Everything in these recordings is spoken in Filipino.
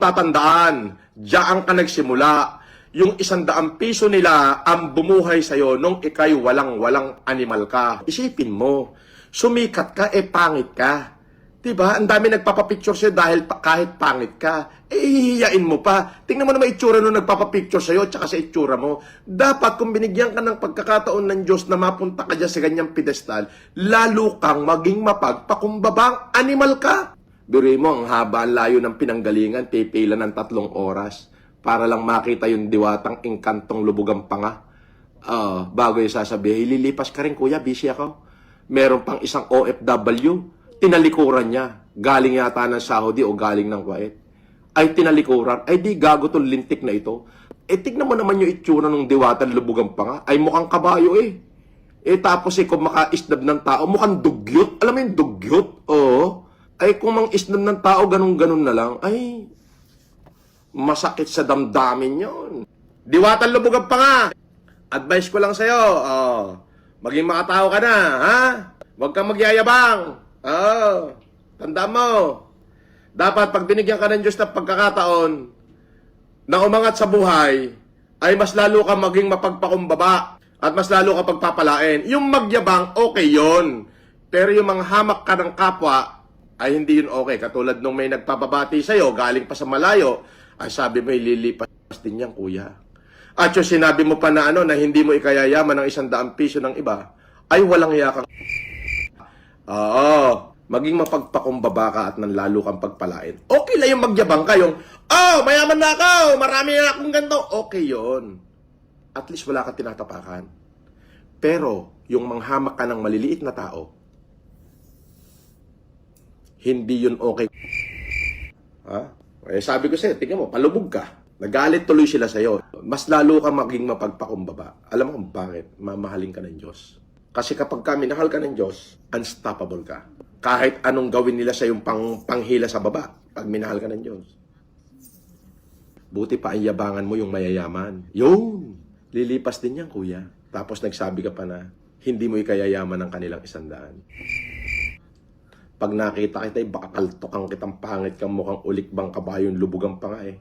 Tatandaan, diyan ka nagsimula. Yung isang daang piso nila ang bumuhay sa'yo nung ikay walang-walang animal ka. Isipin mo, sumikat ka, eh pangit ka. Diba? Ang dami nagpapapicture sa'yo dahil pa, kahit pangit ka. Eh, hihiyain mo pa. Tingnan mo naman itsura nung nagpapapicture sa'yo tsaka sa itsura mo. Dapat kung binigyan ka ng pagkakataon ng Diyos na mapunta ka dyan sa ganyang pedestal, lalo kang maging mapagpakumbabang animal ka. Biri mo, ang haba ang layo ng pinanggalingan, pipila ng tatlong oras para lang makita yung diwatang engkantong lubugang panga. Ah, bago yung sasabihin, lilipas ka rin kuya, busy ako. Meron pang isang OFW, tinalikuran niya. Galing yata ng Saudi o galing ng Kuwait. Ay tinalikuran, ay di gago tong lintik na ito. Eh tignan mo naman yung itsura ng diwatang lubugang panga. Ay mukhang kabayo eh. Eh tapos eh kung maka-isnab ng tao, mukhang dugyot. Alam mo yung dugyot? Oo. Ay kung mang isnab ng tao, ganun-ganun na lang. Ay, masakit sa damdamin yon. Diwatan lubog ang panga. Advice ko lang sa'yo, oh, maging makatao ka na, ha? Huwag kang magyayabang. Oh, tanda mo. Dapat pag binigyan ka ng Diyos ng pagkakataon na umangat sa buhay, ay mas lalo ka maging mapagpakumbaba at mas lalo ka pagpapalain. Yung magyabang, okay yon. Pero yung mga hamak ka ng kapwa, ay hindi yun okay. Katulad nung may nagpapabati sa'yo, galing pa sa malayo, ay sabi mo, ililipas din yan, kuya. At yung sinabi mo pa na ano, na hindi mo ikayayaman ng isang daang piso ng iba, ay walang yakang. Oo. Maging mapagpakumbaba ka at nang lalo kang pagpalain. Okay lang yung magyabang ka, yung, oh, mayaman na ako, marami na akong ganito. Okay yon. At least wala ka tinatapakan. Pero, yung manghamak ka ng maliliit na tao, hindi yun okay. Ha? Eh, sabi ko sa'yo, tingnan mo, palubog ka. Nagalit tuloy sila sa'yo. Mas lalo ka maging mapagpakumbaba. Alam mo kung bakit? Mamahalin ka ng Diyos. Kasi kapag ka minahal ka ng Diyos, unstoppable ka. Kahit anong gawin nila sa yung pang, panghila sa baba, pag minahal ka ng Diyos. Buti pa ang yabangan mo yung mayayaman. Yun! Lilipas din yan, kuya. Tapos nagsabi ka pa na, hindi mo ikayayaman ng kanilang isandaan. Pag nakita kita, eh, baka kaltokan kitang pangit kang mukhang ulikbang kabayong lubugang pa nga eh.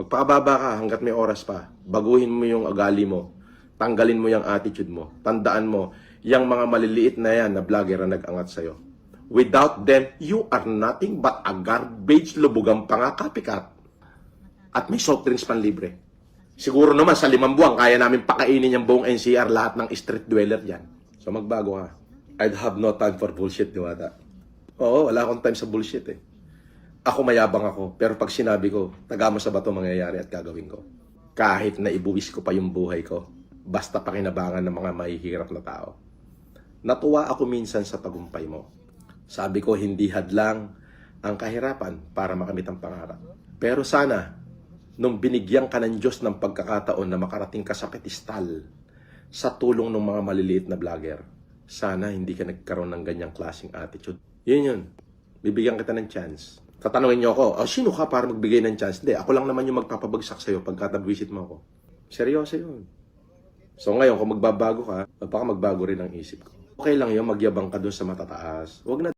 Magpakababa ka hanggat may oras pa. Baguhin mo yung agali mo. Tanggalin mo yung attitude mo. Tandaan mo, yung mga maliliit na yan na vlogger na nag-angat sa'yo. Without them, you are nothing but a garbage lubugang pa nga copycat. At may soft drinks pan libre. Siguro naman sa limang buwan, kaya namin pakainin yung buong NCR lahat ng street dweller dyan. So magbago ka. I'd have no time for bullshit, Diwata. Oo, wala akong time sa bullshit eh. Ako mayabang ako, pero pag sinabi ko, tagamo sa bato mangyayari at gagawin ko. Kahit na ibuwis ko pa yung buhay ko, basta pakinabangan ng mga mahihirap na tao. Natuwa ako minsan sa tagumpay mo. Sabi ko, hindi hadlang ang kahirapan para makamit ang pangarap. Pero sana, nung binigyan ka ng Diyos ng pagkakataon na makarating ka sa pedestal sa tulong ng mga maliliit na vlogger, sana hindi ka nagkaroon ng ganyang klaseng attitude. Yun yun. Bibigyan kita ng chance. Tatanungin niyo ako, oh, sino ka para magbigay ng chance? Hindi, ako lang naman yung magpapabagsak sa'yo pagka nag-visit mo ako. Seryoso yun. So ngayon, kung magbabago ka, baka magbago rin ang isip ko. Okay lang yun, magyabang ka dun sa matataas. Huwag na